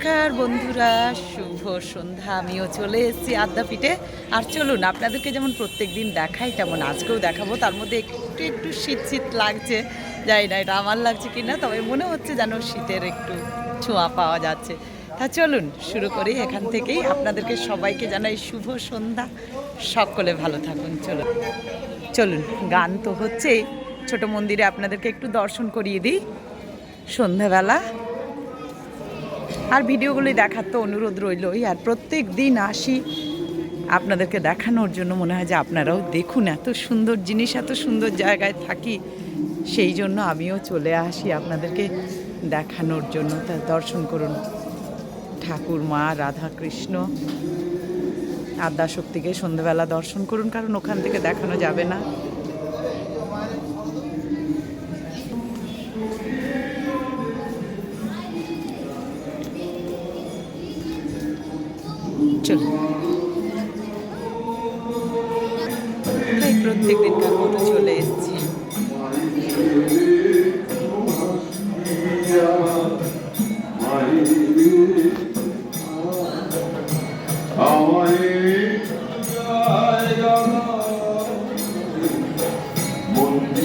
নমস্কার বন্ধুরা, শুভ সন্ধ্যা। আমিও চলে এসেছি আদ্যাপীঠে আর চলুন, আপনাদেরকে যেমন প্রত্যেক দিন দেখাই, তেমন আজকেও দেখাবো। তার মধ্যে একটু একটু শীত শীত লাগছে। যাই না এটা আমার লাগছে কি না তবে মনে হচ্ছে যেন শীতের একটু ছোঁয়া পাওয়া যাচ্ছে। তা চলুন, শুরু করি এখান থেকেই। আপনাদেরকে সবাইকে জানাই শুভ সন্ধ্যা। সকলে ভালো থাকুন, চলুন। চলুন, গান তো হচ্ছেই। ছোট মন্দিরে আপনাদেরকে একটু দর্শন করিয়ে দিই। সন্ধ্যাবেলা আর ভিডিওগুলি দেখার তো অনুরোধ রইলই আর প্রত্যেক দিন আসি আপনাদেরকে দেখানোর জন্য। মনে হয় যে আপনারাও দেখুন এত সুন্দর জিনিস, এত সুন্দর জায়গায় থাকি। সেই জন্য আমিও চলে আসি আপনাদেরকে দেখানোর জন্য। তা দর্শন করুন। ঠাকুর মা, রাধা কৃষ্ণ, আদ্যা শক্তিকে সন্ধ্যাবেলা দর্শন করুন। কারণ ওখান থেকে দেখানো যাবে না। চলুন। তাই প্রত্যেক দিনকার মতো চলে এসেছি।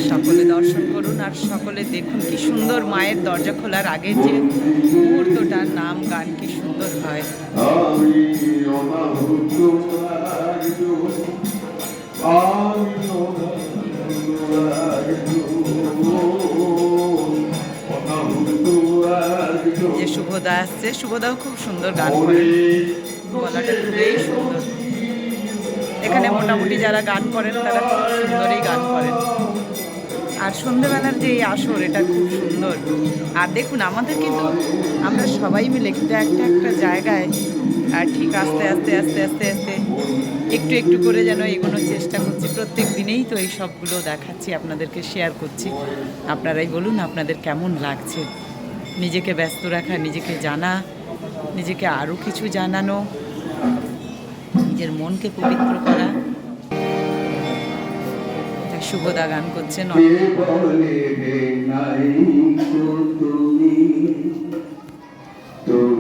সকলে দর্শন করুন আর সকলে দেখুন কি সুন্দর মায়ের দরজা খোলার আগের যে যে শুভদা আসছে শুভদাও খুব সুন্দর গান করে। গলাটা খুবই সুন্দর। এখানে মোটামুটি যারা গান করেন, তারা খুব সুন্দরই গান করেন। আর সন্ধেবেলার যে এই আসর, এটা খুব সুন্দর। আর দেখুন, আমাদের কিন্তু আমরা সবাই মিলে কিন্তু একটা একটা জায়গায়, আর ঠিক আস্তে আস্তে আস্তে আস্তে আস্তে একটু একটু করে যেন এগোনোর চেষ্টা করছি। প্রত্যেক দিনেই তো এই সবগুলো দেখাচ্ছি, আপনাদেরকে শেয়ার করছি। আপনারাই বলুন আপনাদের কেমন লাগছে? নিজেকে ব্যস্ত রাখা, নিজেকে জানা, নিজেকে আরও কিছু জানানো, নিজের মনকে পবিত্র করা। শুভদা গান করছেন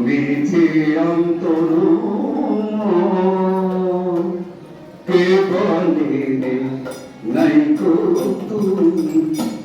তুমি তুমি যে অন্তর কে বলে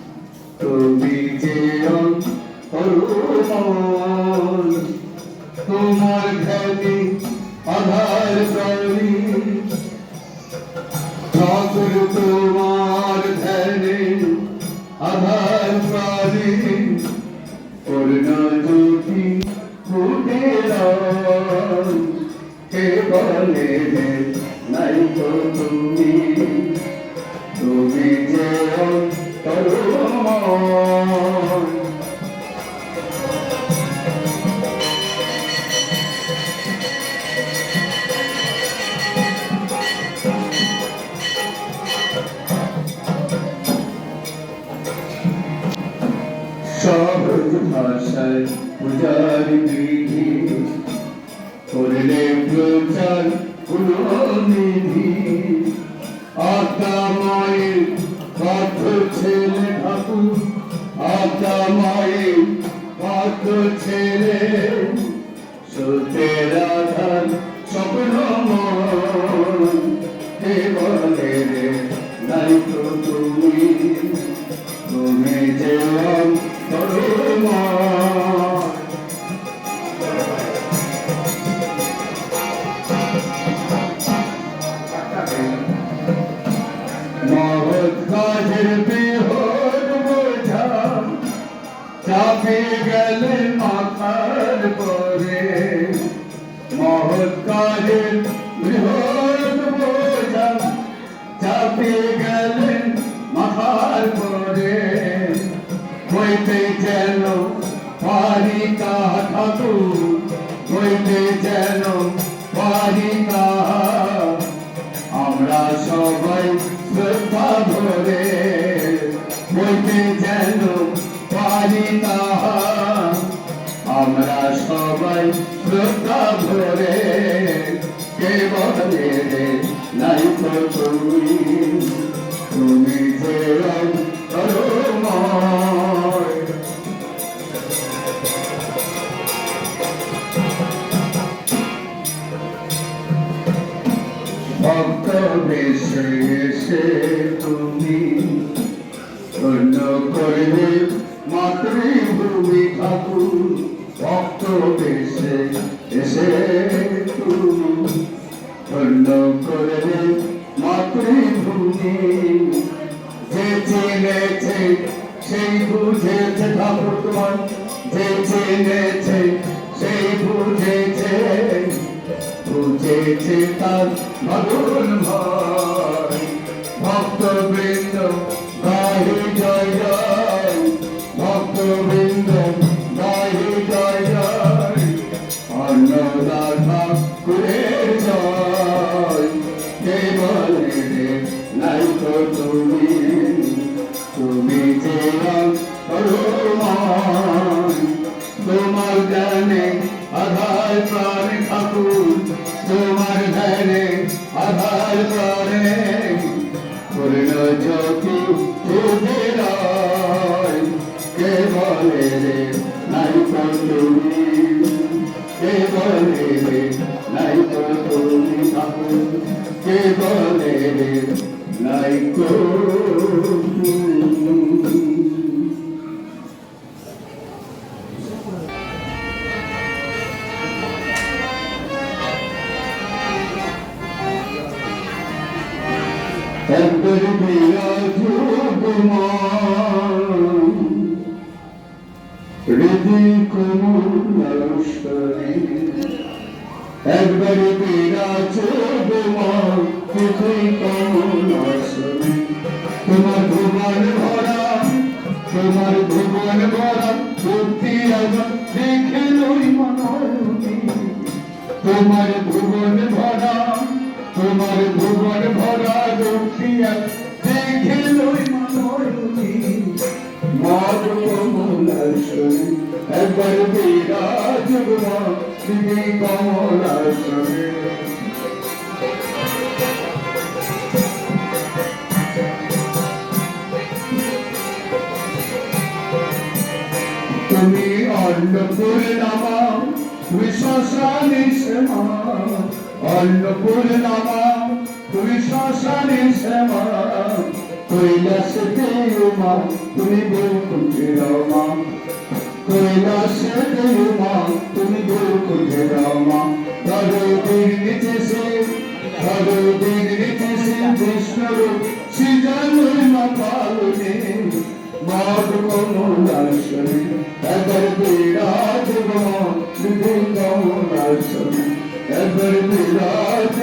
പൂജാരി Amar Kahir Vihar বলে রে নাই তো তুমি তুমি যে ভক্ত বিশেষে তুমি ধন্য করবে মাতৃভূমি ঠাকুর। ভক্ত দেশে এসে তুমি ধন্য করবে মাতৃভূমি যে চিনেছে, সেই বুঝেছে ঠাকুর তোমার যে চিনেছে, সেই বুঝেছে বুঝেছে তার ভয়। ভক্তবৃন্দ তুমি তুমি যে একবার বিরাজ হৃদয় কমলাসরে তোমার ভুবন ভরা, তোমার ভুবন ভরা ভক্তি আমার দেখে লই মনোরমী তোমার ভুবন ভরা, তোমার ভুবন ভরা রক্ষিয়া দেখে লই একবার বিরাজ মা শ্রী কমলাসনে তুমি অন্নপূর্ণামা বিশ্বসানি শ্যামা। অন্নপূর্ণামা বিশ্বসানি শ্যামা। কৈলাসে দেউমা তুমি বৈকুণ্ঠে রমা কৈলাসে দেউমা তুমি বৈকুণ্ঠে রমা ধরো নিচে সে ধরো নিচে সে বিষ্ণুর সৃজন পালনে মাধ কমলাসনে এবার বিরাজ বিধু কমলাসনে এবার বিরাজ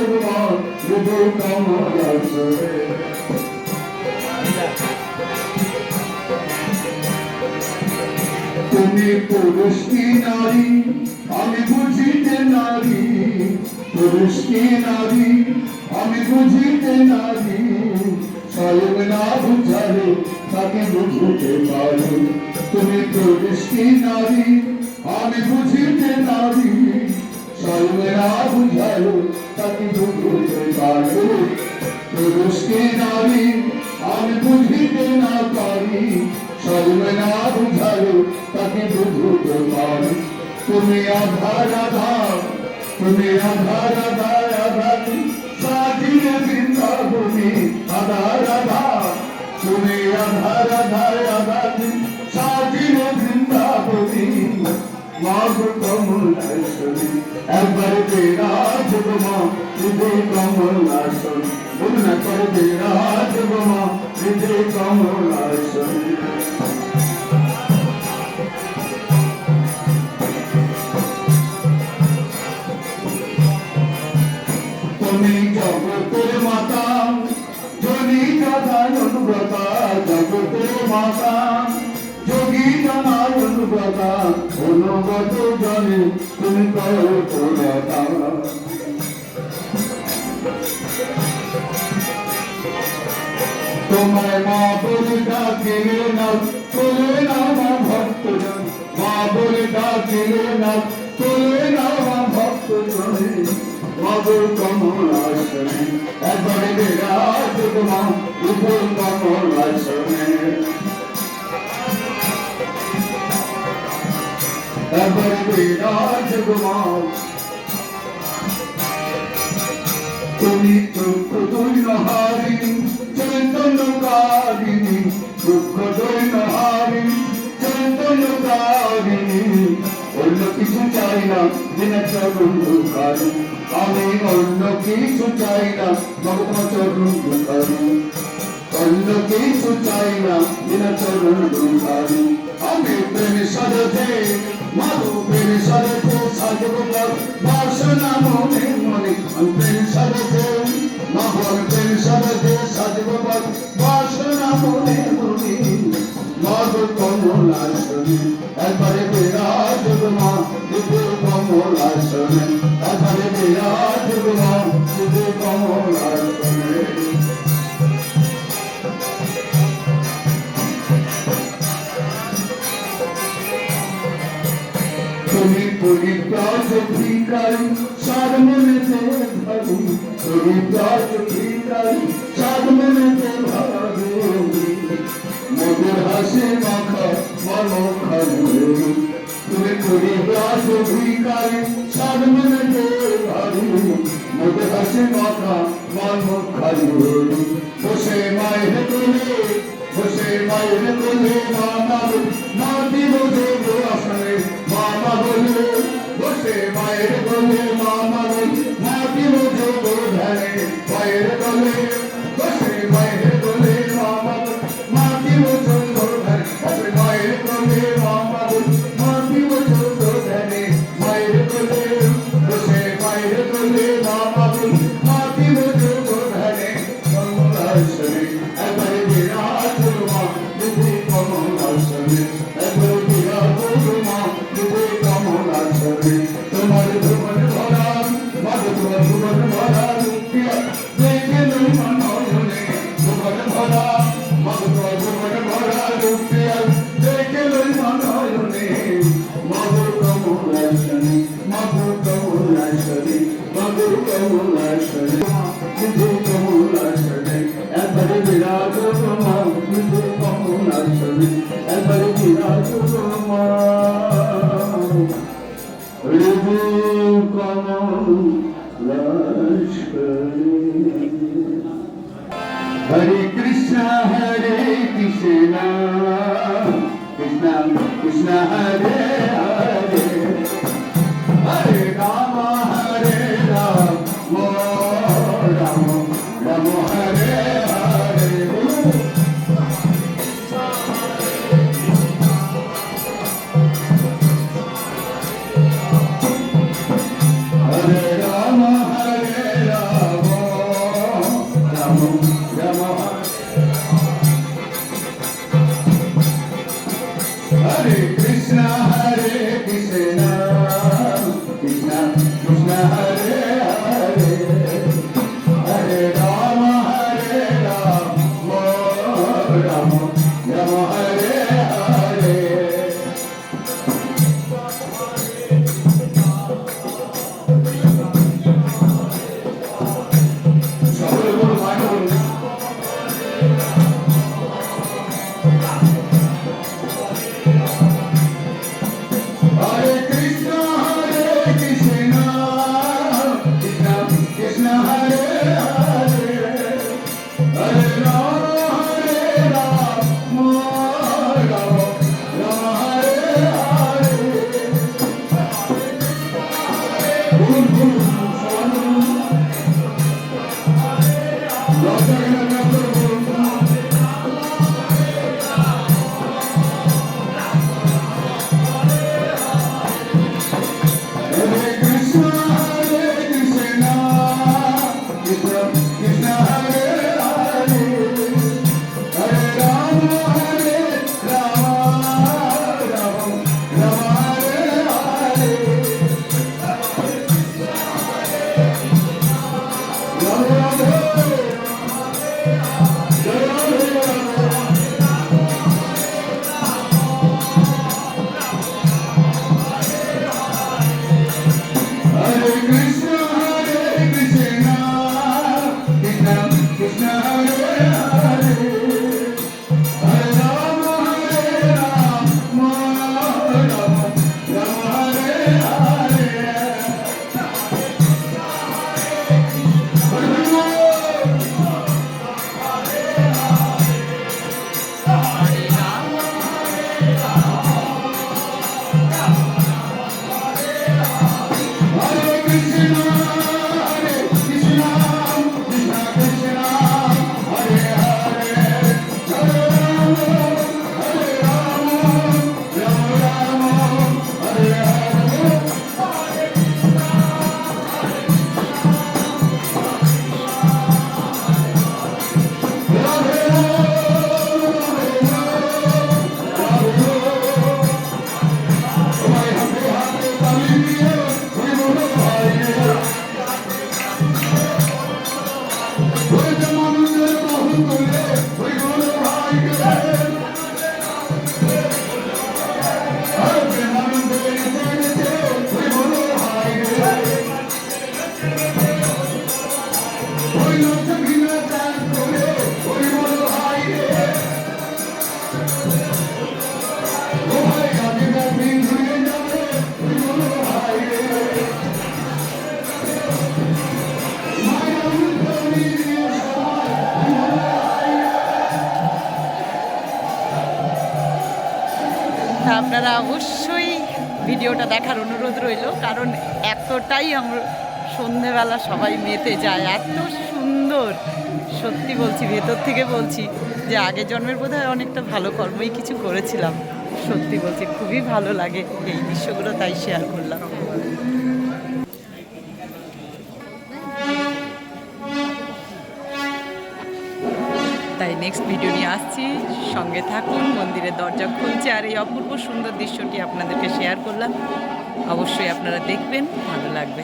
বিধু কমলাসনে তুমি পুরুষ কি নারী? আমি বুঝিতে নারী। পুরুষ কি নারী? আমি বুঝিতে নারী। স্বয়ং না বুঝালে তাকে বুঝতে পারি। তুমি পুরুষ কি নারী? আমি বুঝিতে নারী। স্বয়ং না বুঝালে তাকে বুঝতে পারি। পুরুষ কি নারী? আমি বুঝিতে না পারি। সর্বে না তুমি আধার আধার তুমি আধার আধার আধার সাজিয়ে বৃন্দাবনী, আধার আধার। তুমি আধার আধার আধার সাজিয়ে বৃন্দাবনী। মাগ কমলাসনী, একবার বিরাজ গোমা হৃদয় কমলাসনী। বলুন একবার বিরাজ গোমা হৃদয় কমলাসনী। অনুগত জনে তুমি করো প্রদাতা তোমায় মা বলে ডাকিলে না তোলে না মা ভক্তজন মা বলে ডাকিলে না তোলে না মা ভক্তজনে মধুর কমলাসনে একবারে বিরাজ মা উপর কমলাসনে अबर विराज गुमाओ तुम्हें दुख दुर्हारी चंदनकारिणी दुख दुर्हारी చందనకారిణి ఒళ్ళొకి చూచాయిన దినచరుండుకారు ఆమె ఒళ్ళొకి చూచాయిన మగపచరుండుకారు সরতে মাধবের সরতে সর্বগুণ বাসনা মনে মনে। অন্তের সরতে মহন্তের সরতে সর্বগুণ বাসনা মনে মনে। মধু কমলা শোনে একবারে বিরাজ মা বিপুল কমলা শোনে তুমি করি দাস অধিকারে সাধনে ভারি মোদে হাসি মাথা মন খালি বসে মায়ের তোলে বসে মায়ের তোলে মাতা মাতি বোঝে আসনে মাতা বলে বসে মায়ের তোলে মাতা মাতি বোঝে ধ্যানে মায়ের তোলে Shari, Madhu Kaula কারণ এতটাই আমরা সন্ধেবেলা সবাই মেতে যায়, এত সুন্দর। সত্যি বলছি, ভেতর থেকে বলছি যে আগের জন্মের বোধহয় অনেকটা ভালো কর্মই কিছু করেছিলাম। সত্যি বলছি, খুবই ভালো লাগে এই দৃশ্যগুলো, তাই শেয়ার করলাম। তাই নেক্সট ভিডিও নিয়ে আসছি। সঙ্গে থাকুন, মন্দিরের দরজা খুলছে, আর এই অপূর্ব সুন্দর দৃশ্যটি আপনাদেরকে শেয়ার করলাম। অবশ্যই আপনারা দেখবেন ভালো লাগবে।